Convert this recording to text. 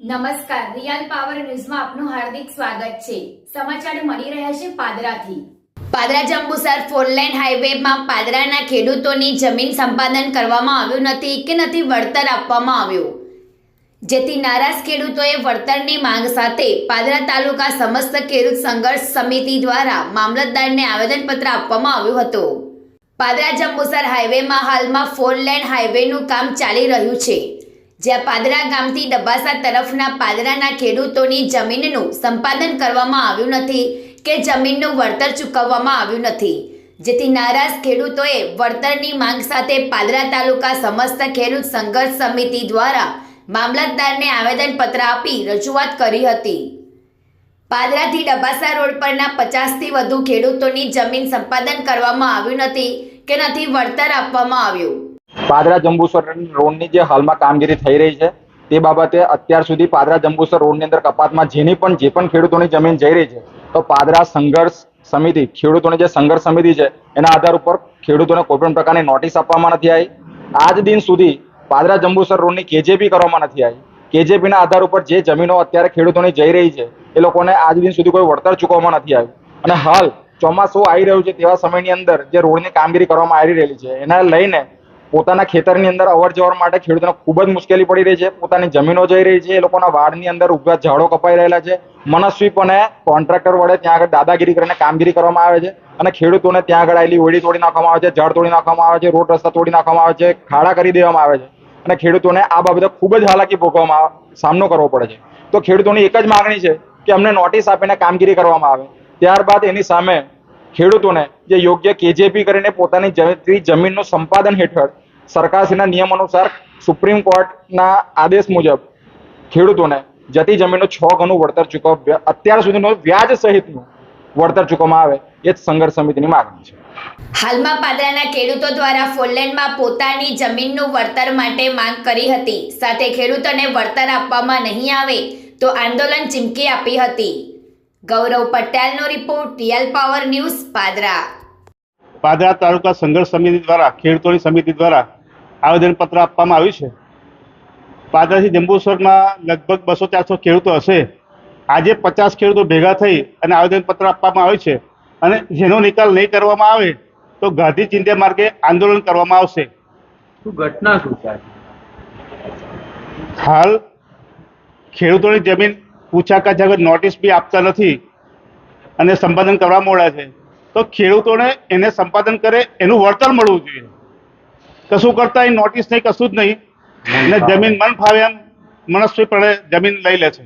નમસ્કાર, real power ન્યૂઝમાં આપનું હાર્દિક સ્વાગત છે. સમાચાર મળી રહ્યા છે પાદરાથી. પાદરા જંબુસર ફોરલેન હાઈવેમાં પાદરાના ખેડૂતોની જમીન સંપાદન કરવામાં આવ્યું નથી કે નથી વળતર આપવામાં આવ્યું. જેથી નારાજ ખેડૂતોએ વળતરની માંગ સાથે પાદરા તાલુકા સમસ્ત ખેડૂત સંઘર્ષ સમિતિ દ્વારા મામલતદારને આવેદનપત્ર આપવામાં આવ્યું હતું. પાદરા જંબુસર હાઈવેમાં હાલમાં ફોર લેન હાઈવેનું કામ ચાલી રહ્યું છે. જ્યાં પાદરા ગામથી ડબાસા તરફના પાદરાના ખેડૂતોની જમીનનું સંપાદન કરવામાં આવ્યું નથી કે જમીનનું વળતર ચૂકવવામાં આવ્યું નથી. જેથી નારાજ ખેડૂતોએ વળતરની માંગ સાથે પાદરા તાલુકા સમસ્ત ખેડૂત સંઘર્ષ સમિતિ દ્વારા મામલતદારને આવેદનપત્ર આપી રજૂઆત કરી હતી. પાદરાથી ડબાસા રોડ પરના પચાસથી વધુ ખેડૂતોની જમીન સંપાદન કરવામાં આવ્યું નથી કે નથી વળતર આપવામાં આવ્યું. પાદરા જંબુસર રોડની જે હાલમાં કામગીરી થઈ રહી છે, તે બાબતે અત્યાર સુધી પાદરા જંબુસર રોડની અંદર કપાતમાં જેની પણ, જે પણ ખેડૂતોની જમીન જઈ રહી છે, તો પાદરા સંઘર્ષ સમિતિ, ખેડૂતોની જે સંઘર્ષ સમિતિ છે, એના આધાર ઉપર ખેડૂતોને કોઈપણ પ્રકારની નોટિસ આપવામાં નથી આવી. આજ દિન સુધી પાદરા જંબુસર રોડની કેજેપી કરવામાં નથી આવી. કેજેપીના આધાર ઉપર જે જમીનો અત્યારે ખેડૂતોની જઈ રહી છે, એ લોકોને આજ દિન સુધી કોઈ વળતર ચૂકવવામાં નથી આવ્યું. અને હાલ ચોમાસું આવી રહ્યું છે, તેવા સમયની અંદર જે રોડની કામગીરી કરવામાં આવી રહેલી છે, એના લઈને પોતાના ખેતરની અંદર અવર જવર માટે ખેડૂતોને ખૂબ જ મુશ્કેલી પડી રહી છે. પોતાની જમીનો જઈ રહી છે. એ લોકોના વાડની અંદર ઊભા ઝાડો કપાઈ રહેલા છે. મનસ્વીપણે કોન્ટ્રાક્ટર વડે ત્યાં આગળ દાદાગીરી કરીને કામગીરી કરવામાં આવે છે અને ખેડૂતોને ત્યાં આગળ આવેલી ઓળી તોડી નાખવામાં આવે છે, ઝાડ તોડી નાખવામાં આવે છે, રોડ રસ્તા તોડી નાખવામાં આવે છે, ખાડા કરી દેવામાં આવે છે અને ખેડૂતોને આ બાબતે ખૂબ જ હાલાકી ભોગવવામાં સામનો કરવો પડે છે. તો ખેડૂતોની એક જ માગણી છે કે અમને નોટિસ આપીને કામગીરી કરવામાં આવે. ત્યારબાદ એની સામે ખેડૂતોને જે યોગ્ય કેજેપી કરીને પોતાની જમીનનું સંપાદન હેઠળ સરકારશ્રીના નિયમ અનુસાર સુપ્રીમ કોર્ટના આદેશ મુજબ ખેડૂતોને જતી જમીનનું છ ગણું વળતર ચૂકવ અત્યાર સુધીનું વ્યાજ સહિતનું વળતર ચૂકવવામાં આવે એ જ સંઘર્ષ સમિતિની માગણી છે. હાલમાં પાદરાના ખેડૂતો દ્વારા ફોરલેન્ડમાં પોતાની જમીનનું વળતર માટે માંગ કરી હતી. સાથે ખેડૂતોને વળતર આપવામાં નહીં આવે તો આંદોલન ચીમકી આપી હતી. ગૌરવ પટેલનો report real power news Padra. Padra તાલુકા સંઘર્ષ સમિતિ દ્વારા ખેડૂતોની સમિતિ દ્વારા આવેદનપત્ર આપવામાં આવ્યું છે. પાદરાથી જંબુસરમાં લગભગ બસો ચારસો ખેડૂતો હશે. આજે પચાસ ખેડૂતો ભેગા થઈ અને આવેદનપત્ર આપવામાં આવ્યું છે. અને જેનો નિકાલ નહીં કરવામાં આવે તો ગાંધી ચિંધ્યા માર્ગે આંદોલન કરવામાં આવશે. ઘટના શું છે હાલ ખેડૂતોની જમીન પૂછાકા જગત નોટિસ બી આપતા નથી અને સંપાદન કરવા મોડા છે. તો ખેડૂતોને એને સંપાદન કરે એનું વળતર મળવું જોઈએ. કશું કરતા એ નોટિસ નહીં કશું જ નહીં. અને જમીન મન ફાવે એમ મનસ્વી પડે જમીન લઈ લે છે.